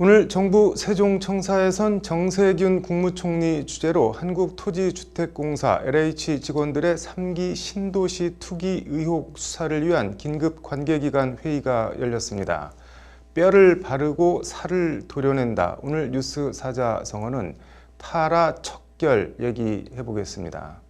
오늘 정부 세종청사에선 정세균 국무총리 주재로 한국토지주택공사 LH 직원들의 3기 신도시 투기 의혹 수사를 위한 긴급 관계기관 회의가 열렸습니다. 뼈를 바르고 살을 도려낸다. 오늘 뉴스 사자성어는 파라 척결 얘기해 보겠습니다.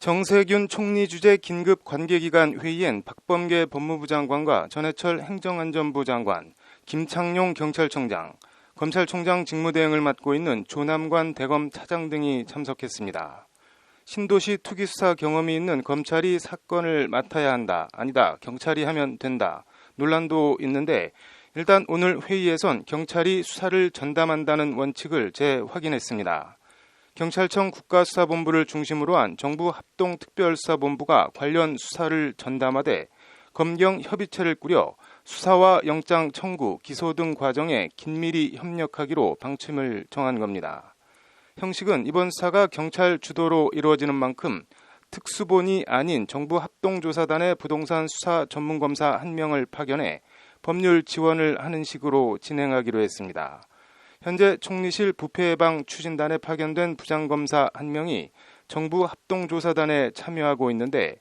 정세균 총리 주재 긴급 관계기관 회의엔 박범계 법무부 장관과 전해철 행정안전부 장관, 김창룡 경찰청장, 검찰총장 직무대행을 맡고 있는 조남관 대검 차장 등이 참석했습니다. 신도시 투기 수사 경험이 있는 검찰이 사건을 맡아야 한다. 아니다. 경찰이 하면 된다. 논란도 있는데 일단 오늘 회의에선 경찰이 수사를 전담한다는 원칙을 재확인했습니다. 경찰청 국가수사본부를 중심으로 한 정부 합동특별수사본부가 관련 수사를 전담하되 검경 협의체를 꾸려 수사와 영장 청구, 기소 등 과정에 긴밀히 협력하기로 방침을 정한 겁니다. 형식은 이번 수사가 경찰 주도로 이루어지는 만큼 특수본이 아닌 정부 합동조사단의 부동산 수사 전문검사 한 명을 파견해 법률 지원을 하는 식으로 진행하기로 했습니다. 현재 총리실 부패 예방 추진단에 파견된 부장검사 한 명이 정부 합동조사단에 참여하고 있는데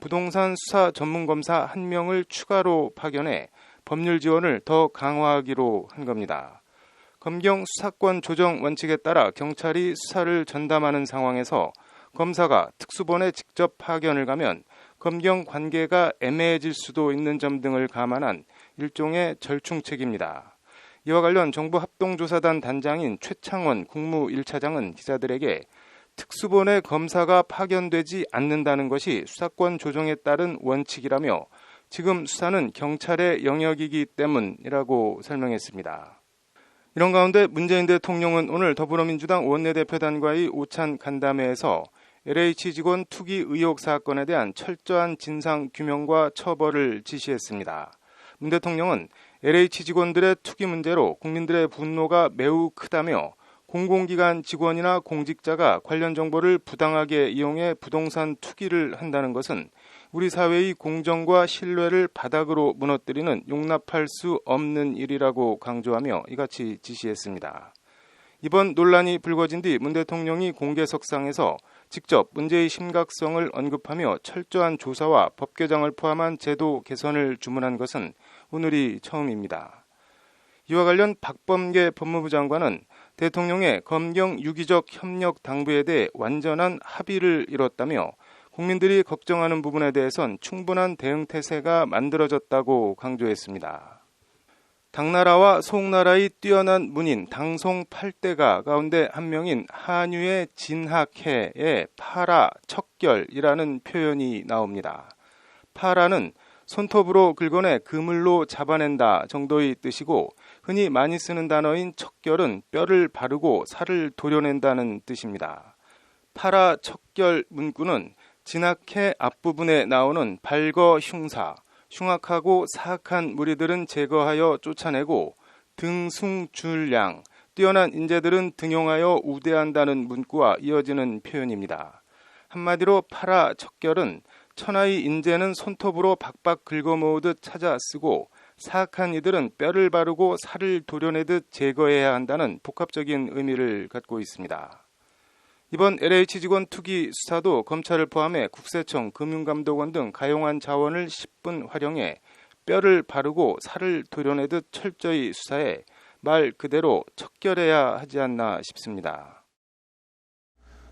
부동산 수사 전문 검사 한 명을 추가로 파견해 법률 지원을 더 강화하기로 한 겁니다. 검경 수사권 조정 원칙에 따라 경찰이 수사를 전담하는 상황에서 검사가 특수본에 직접 파견을 가면 검경 관계가 애매해질 수도 있는 점 등을 감안한 일종의 절충책입니다. 이와 관련 정부 합동조사단 단장인 최창원 국무 1차장은 기자들에게 특수본의 검사가 파견되지 않는다는 것이 수사권 조정에 따른 원칙이라며 지금 수사는 경찰의 영역이기 때문이라고 설명했습니다. 이런 가운데 문재인 대통령은 오늘 더불어민주당 원내대표단과의 오찬 간담회에서 LH 직원 투기 의혹 사건에 대한 철저한 진상 규명과 처벌을 지시했습니다. 문 대통령은 LH 직원들의 투기 문제로 국민들의 분노가 매우 크다며 공공기관 직원이나 공직자가 관련 정보를 부당하게 이용해 부동산 투기를 한다는 것은 우리 사회의 공정과 신뢰를 바닥으로 무너뜨리는 용납할 수 없는 일이라고 강조하며 이같이 지시했습니다. 이번 논란이 불거진 뒤 문 대통령이 공개석상에서 직접 문제의 심각성을 언급하며 철저한 조사와 법 개정을 포함한 제도 개선을 주문한 것은 오늘이 처음입니다. 이와 관련 박범계 법무부 장관은 대통령의 검경 유기적 협력 당부에 대해 완전한 합의를 이뤘다며 국민들이 걱정하는 부분에 대해선 충분한 대응 태세가 만들어졌다고 강조했습니다. 당나라와 송나라의 뛰어난 문인 당송 8대가 가운데 한 명인 한유의 진학해의 파라 척결이라는 표현이 나옵니다. 파라는 손톱으로 긁어내 그물로 잡아낸다 정도의 뜻이고 흔히 많이 쓰는 단어인 척결은 뼈를 바르고 살을 도려낸다는 뜻입니다. 파라 척결 문구는 진학해 앞부분에 나오는 발거 흉사, 흉악하고 사악한 무리들은 제거하여 쫓아내고 등숭줄량, 뛰어난 인재들은 등용하여 우대한다는 문구와 이어지는 표현입니다. 한마디로 파라 척결은 천하의 인재는 손톱으로 박박 긁어모으듯 찾아 쓰고 사악한 이들은 뼈를 바르고 살을 도려내듯 제거해야 한다는 복합적인 의미를 갖고 있습니다. 이번 LH 직원 투기 수사도 검찰을 포함해 국세청, 금융감독원 등 가용한 자원을 10분 활용해 뼈를 바르고 살을 도려내듯 철저히 수사해 말 그대로 척결해야 하지 않나 싶습니다.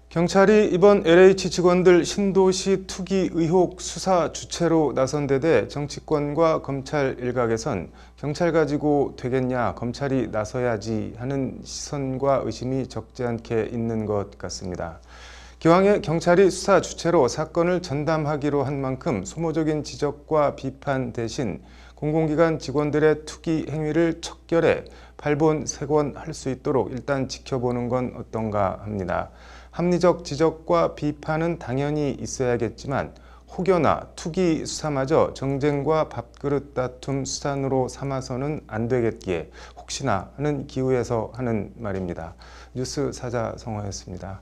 경찰이 이번 LH 직원들 신도시 투기 의혹 수사 주체로 나선 데 대해 정치권과 검찰 일각에선 경찰 가지고 되겠냐, 검찰이 나서야지 하는 시선과 의심이 적지 않게 있는 것 같습니다. 기왕에 경찰이 수사 주체로 사건을 전담하기로 한 만큼 소모적인 지적과 비판 대신 공공기관 직원들의 투기 행위를 척결해 발본색원할 수 있도록 일단 지켜보는 건 어떤가 합니다. 합리적 지적과 비판은 당연히 있어야겠지만 혹여나 투기 수사마저 정쟁과 밥그릇 다툼 수단으로 삼아서는 안 되겠기에 혹시나 하는 기후에서 하는 말입니다. 뉴스 사자 성호였습니다.